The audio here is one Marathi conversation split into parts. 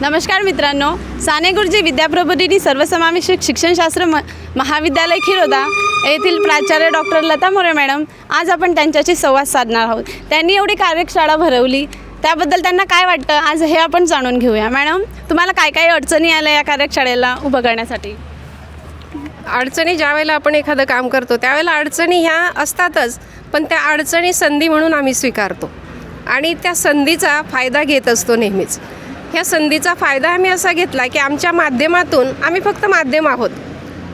नमस्कार मित्रांनो साने गुरुजी विद्याप्रबोधिनी सर्वसमावेशक शिक्षणशास्त्र म महाविद्यालय खिरोदा येथील प्राचार्य डॉक्टर लता मोरे मॅडम आज आपण त्यांच्याशी संवाद साधणार आहोत. त्यांनी एवढी कार्यशाळा भरवली त्याबद्दल त्यांना काय वाटतं आज हे आपण जाणून घेऊया. मॅडम तुम्हाला काय काय अडचणी आल्या या कार्यशाळेला उभं करण्यासाठी? अडचणी ज्यावेळेला आपण एखादं काम करतो त्यावेळेला अडचणी ह्या असतातच पण त्या अडचणी संधी म्हणून आम्ही स्वीकारतो. आणि त्या संधीचा फायदा घेत असतो नेहमीच. ह्या संधीचा फायदा आम्ही असा घेतला की आमच्या माध्यमातून आम्ही फक्त माध्यम आहोत.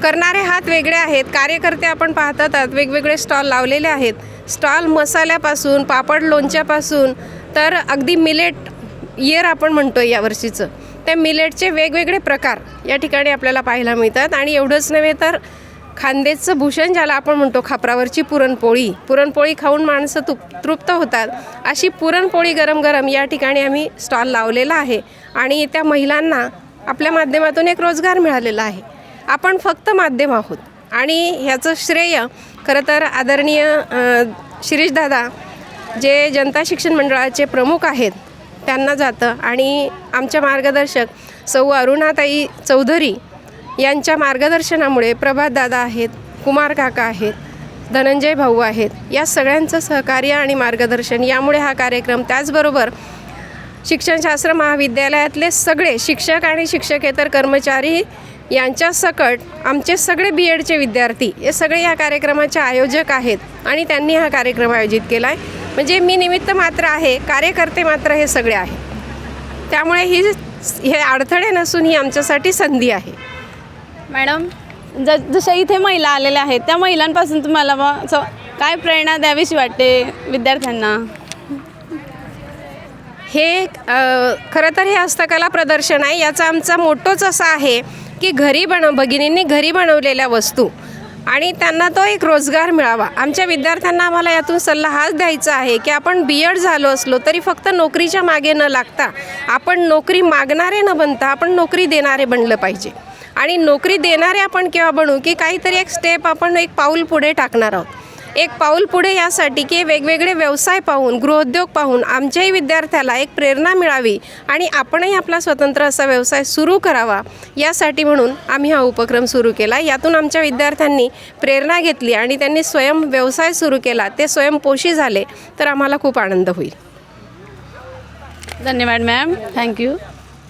करणारे हात वेगळे आहेत कार्यकर्ते आपण पाहतात आहात, वेगवेगळे स्टॉल लावलेले आहेत. स्टॉल मसाल्यापासून पापड लोणच्यापासून तर अगदी मिलेट इयर आपण म्हणतो आहे यावर्षीचं त्या मिलेटचे वेगवेगळे प्रकार या ठिकाणी आपल्याला पाहायला मिळतात आणि एवढंच नव्हे तर खांदेचं भूषण ज्याला आपण म्हणतो खापरावरची पुरणपोळी. पुरणपोळी खाऊन माणसं तुप तृप्त होतात. अशी पुरणपोळी गरम गरम या ठिकाणी आम्ही स्टॉल लावलेला आहे. आणि त्या महिलांना आपल्या माध्यमातून एक रोजगार मिळालेला आहे. आपण फक्त माध्यम आहोत. आणि ह्याचं श्रेय खरं तर आदरणीय शिरीषदादा जे जनता शिक्षण मंडळाचे प्रमुख आहेत त्यांना जातं. आणि आमच्या मार्गदर्शक सौ अरुणाताई चौधरी यांच्या मार्गदर्शनामुळे प्रभातदादा आहेत कुमार काका आहेत धनंजय भाऊ आहेत या सगळ्यांचं सहकार्य आणि मार्गदर्शन यामुळे हा कार्यक्रम त्याचबरोबर शिक्षणशास्त्र महाविद्यालयातले सगळे शिक्षक आणि शिक्षकेतर कर्मचारी यांच्या सकट आमचे सगळे बी एडचे विद्यार्थी हे सगळे या कार्यक्रमाचे आयोजक आहेत आणि त्यांनी हा कार्यक्रम आयोजित केला आहे म्हणजे मी निमित्त मात्र आहे कार्यकर्ते मात्र हे सगळे आहे त्यामुळे ही हे अडथळे नसून ही आमच्यासाठी संधी आहे. मॅडम ज जशा इथे महिला आलेल्या आहेत त्या महिलांपासून तुम्हाला मग असं काय प्रेरणा द्यावीशी वाटते विद्यार्थ्यांना? हे अ, खरं तर हे हस्तकला प्रदर्शन आहे. याचा आमचा मोठोच असा आहे की घरी बनव भगिनींनी घरी बनवलेल्या वस्तू आणि त्यांना तो एक रोजगार मिळावा. आमच्या विद्यार्थ्यांना आम्हाला यातून सल्ला हाच द्यायचा आहे की आपण बी एड झालो असलो तरी फक्त नोकरीच्या मागे न लागता आपण नोकरी मागणारे न बनता आपण नोकरी देणारे बनलं पाहिजे. आणि नोकरी देणारे आपण केव्हा बनू की काहीतरी एक स्टेप आपण एक पाऊल पुढे टाकणार आहोत. एक पाऊल पुढे यासाठी की वेगवेगळे व्यवसाय पाहून गृहोद्योग पाहून आमच्याही विद्यार्थ्याला एक प्रेरणा मिळावी आणि आपणही आपला स्वतंत्र असा व्यवसाय सुरू करावा यासाठी म्हणून आम्ही हा उपक्रम सुरू केला. यातून आमच्या विद्यार्थ्यांनी प्रेरणा घेतली आणि त्यांनी स्वयं व्यवसाय सुरू केला. ते स्वयंपोषी झाले तर आम्हाला खूप आनंद होईल. धन्यवाद मॅम थँक्यू